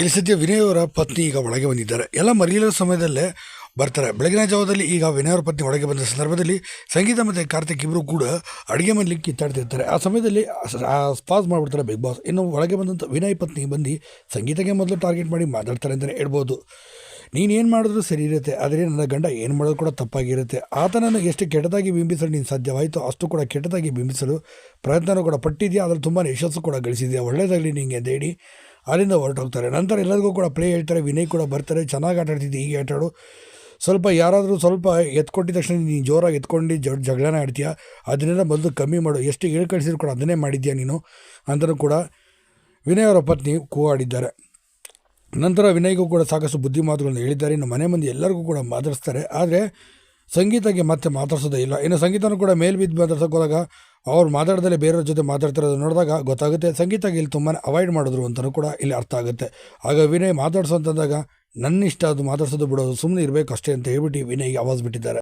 ಇಲ್ಲಿ ಸದ್ಯ ವಿನಯ್ ಅವರ ಪತ್ನಿ ಈಗ ಒಳಗೆ ಬಂದಿದ್ದಾರೆ. ಎಲ್ಲ ಮರೆಯಲಿರೋ ಸಮಯದಲ್ಲೇ ಬರ್ತಾರೆ. ಬೆಳಗಿನ ಜಾವದಲ್ಲಿ ಈಗ ವಿನಯ್ ಅವರ ಪತ್ನಿ ಒಳಗೆ ಬಂದ ಸಂದರ್ಭದಲ್ಲಿ ಸಂಗೀತ ಮತ್ತು ಕಾರ್ತಿಕ್ ಇಬ್ಬರು ಕೂಡ ಅಡುಗೆ ಮನೆಯಲ್ಲಿ ಕಿತ್ತಾಡ್ತಿರ್ತಾರೆ. ಆ ಸಮಯದಲ್ಲಿ ಪಾಸ್ ಮಾಡಿಬಿಡ್ತಾರೆ ಬಿಗ್ ಬಾಸ್. ಇನ್ನು ಒಳಗೆ ಬಂದಂಥ ವಿನಯ್ ಪತ್ನಿ ಬಂದು ಸಂಗೀತಕ್ಕೆ ಮೊದಲು ಟಾರ್ಗೆಟ್ ಮಾಡಿ ಮಾತಾಡ್ತಾರೆ ಅಂತಲೇ ಹೇಳ್ಬೋದು. ನೀನೇನು ಮಾಡಿದ್ರು ಸರಿ ಇರುತ್ತೆ. ಆದರೆ ನನ್ನ ಗಂಡ ಏನು ಮಾಡೋದು ಕೂಡ ತಪ್ಪಾಗಿರುತ್ತೆ. ಆತನನ್ನು ಎಷ್ಟು ಕೆಟ್ಟದಾಗಿ ಬಿಂಬಿಸಲು ನೀನು ಸಾಧ್ಯವಾಯಿತು ಅಷ್ಟು ಕೂಡ ಕೆಟ್ಟದಾಗಿ ಬಿಂಬಿಸಲು ಪ್ರಯತ್ನನೂ ಕೂಡ ಪಟ್ಟಿದೆಯಾ? ಅದರಲ್ಲಿ ತುಂಬಾ ಯಶಸ್ಸು ಕೂಡ ಗಳಿಸಿದೆಯಾ? ಒಳ್ಳೆಯದಾಗಲಿ ನಿಂಗೆ ದೇಡಿ ಹೇಳಿ ಅಲ್ಲಿಂದ ಹೊರಟೋಗ್ತಾರೆ. ನಂತರ ಎಲ್ಲರಿಗೂ ಕೂಡ ಪ್ಲೇ ಹೇಳ್ತಾರೆ, ವಿನಯ್ ಕೂಡ ಬರ್ತಾರೆ, ಚೆನ್ನಾಗಿ ಆಟ ಆಡ್ತಿದ್ದೆ, ಹೀಗೆ ಆಟಾಡು ಸ್ವಲ್ಪ ಯಾರಾದರೂ ಸ್ವಲ್ಪ ಎತ್ಕೊಟ್ಟಿದ ತಕ್ಷಣ ನೀನು ಜೋರಾಗಿ ಎತ್ಕೊಂಡು ಜ ಜಗಳನ ಆಡ್ತೀಯ? ಅದನ್ನೆಲ್ಲ ಮೊದಲು ಕಮ್ಮಿ ಮಾಡು. ಎಷ್ಟು ಏಳು ಕಳಿಸಿದ್ರು ಕೂಡ ಅದನ್ನೇ ಮಾಡಿದ್ಯಾ ನೀನು? ಅಂತಲೂ ಕೂಡ ವಿನಯ್ ಅವರ ಪತ್ನಿ ಕೂ ಆಡಿದ್ದಾರೆ ನಂತರ ವಿನಯ್ಗೂ ಕೂಡ ಸಾಕಷ್ಟು ಬುದ್ಧಿ ಮಾತುಗಳನ್ನು ಹೇಳಿದ್ದಾರೆ. ಇನ್ನು ಮನೆ ಮಂದಿ ಎಲ್ಲರಿಗೂ ಕೂಡ ಮಾತಾಡಿಸ್ತಾರೆ. ಆದರೆ ಸಂಗೀತಕ್ಕೆ ಮತ್ತೆ ಮಾತಾಡ್ಸೋದೇ ಇಲ್ಲ. ಇನ್ನು ಸಂಗೀತನೂ ಕೂಡ ಮೇಲ್ಬಿದ್ದು ಮಾತಾಡ್ಸೋಕೆ ಹೋದಾಗ ಅವ್ರು ಮಾತಾಡ್ದಲೇ ಬೇರೆಯವ್ರ ಜೊತೆ ಮಾತಾಡ್ತಿರೋದು ನೋಡಿದಾಗ ಗೊತ್ತಾಗುತ್ತೆ. ಸಂಗೀತಕ್ಕೆ ಇಲ್ಲಿ ತುಂಬಾ ಅವಾಯ್ಡ್ ಮಾಡಿದ್ರು ಅಂತಲೂ ಕೂಡ ಇಲ್ಲಿ ಅರ್ಥ ಆಗುತ್ತೆ. ಆಗ ವಿನಯ್ ಮಾತಾಡ್ಸೋ ಅಂತಂದಾಗ ನನ್ನ ಇಷ್ಟ ಅದು ಮಾತಾಡ್ಸೋದು ಬಿಡೋದು ಸುಮ್ಮನೆ ಇರಬೇಕು ಅಷ್ಟೇ ಅಂತ ಹೇಳ್ಬಿಟ್ಟು ವಿನಯ್ಗೆ ಆವಾಜ್ ಬಿಟ್ಟಿದ್ದಾರೆ.